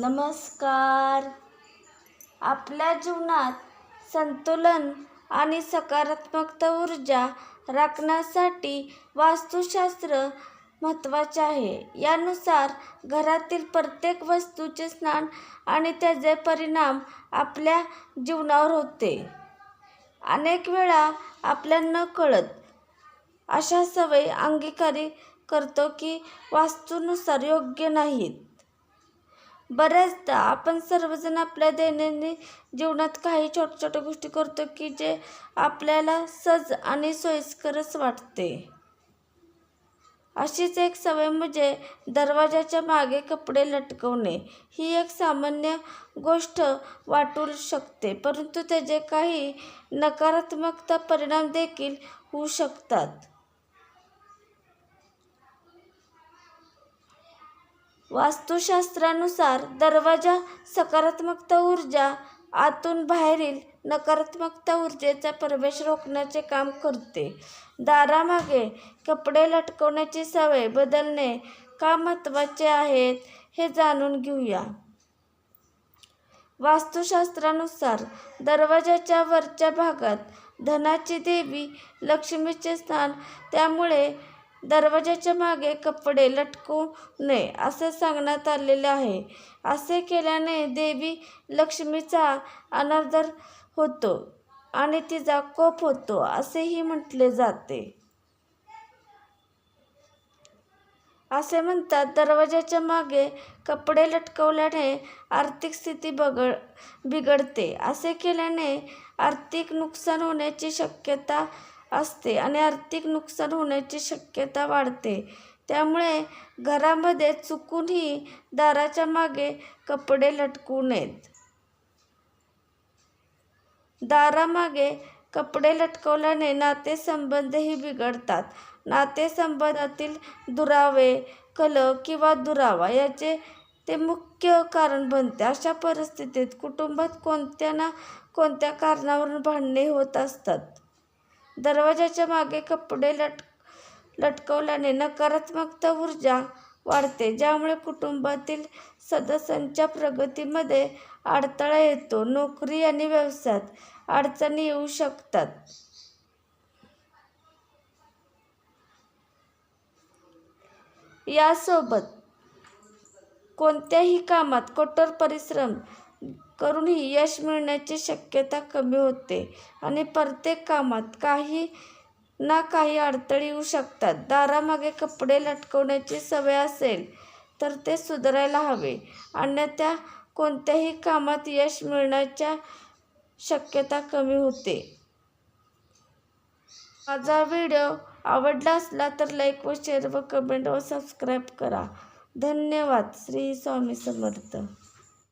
नमस्कार. आपल्या जीवनात संतुलन आणि सकारात्मकता ऊर्जा राखण्यासाठी वास्तुशास्त्र महत्त्वाचे आहे. यानुसार घरातील प्रत्येक वस्तूचे स्नान आणि त्याचे परिणाम आपल्या जीवनावर होते. अनेक वेळा आपल्या कळत अशा सवयी अंगीकारी करतो की वास्तूनुसार योग्य नाहीत. बऱ्याचदा आपण सर्वजण आपल्या दैनंदिन जीवनात काही छोट्या छोट्या गोष्टी करतो की जे आपल्याला सहज आणि सोयीस्करच वाटते. अशीच एक सवय म्हणजे दरवाजाच्या मागे कपडे लटकवणे. ही एक सामान्य गोष्ट वाटू शकते परंतु त्याचे काही नकारात्मकता परिणाम देखील होऊ शकतात. वास्तुशास्त्रानुसार दरवाजा सकारात्मकता ऊर्जा आतून बाहेरील नकारात्मकता ऊर्जेचा प्रवेश रोखण्याचे काम करते. दारामागे कपडे लटकवण्याची सवय बदलणे का महत्त्वाचे आहेत हे जाणून घेऊया. वास्तुशास्त्रानुसार दरवाजाच्या वरच्या भागात धनाची देवी लक्ष्मीचे स्थान त्यामुळे दरवाजाच्या मागे कपडे लटकू नये असे सांगण्यात आलेले आहे. असे केल्याने देवी लक्ष्मीचा अनादर होतो आणि तिचा कोप होतो असेही म्हटले जाते. असे म्हणतात दरवाजाच्या मागे कपडे लटकवल्याने आर्थिक स्थिती बगड बिघडते. असे केल्याने आर्थिक नुकसान होण्याची शक्यता असते आणि आर्थिक नुकसान होण्याची शक्यता वाढते. त्यामुळे घरामध्ये चुकूनही दाराच्या मागे कपडे लटकू नयेत. दारामागे कपडे लटकवल्याने नातेसंबंधही बिघडतात. नातेसंबंधातील दुरावे कलह किंवा दुरावा याचे ते मुख्य कारण बनते. अशा परिस्थितीत कुटुंबात कोणत्या ना कोणत्या कारणावरून भांडणे होत असतात? दरवाजाच्या मागे कपडे लट लटकवल्याने नकारात्मकता ऊर्जा वाढते ज्यामुळे कुटुंबातील सदस्यांच्या प्रगतीमध्ये अडथळा येतो. नोकरी आणि व्यवसायात अडचणी येऊ शकतात. यासोबत कोणत्याही कामात कठोर परिश्रम करूनही यश मिळण्याची शक्यता कमी होते आणि प्रत्येक कामात काही ना काही अडथळे येऊ शकतात. दारामागे कपडे लटकवण्याची सवय असेल तर ते सुधारायला हवे. अन्यथा कोणत्याही कामात यश मिळण्याच्या शक्यता कमी होते. माझा व्हिडिओ आवडला असला तर लाईक व शेअर व कमेंट व सबस्क्राईब करा. धन्यवाद. श्री स्वामी समर्थ.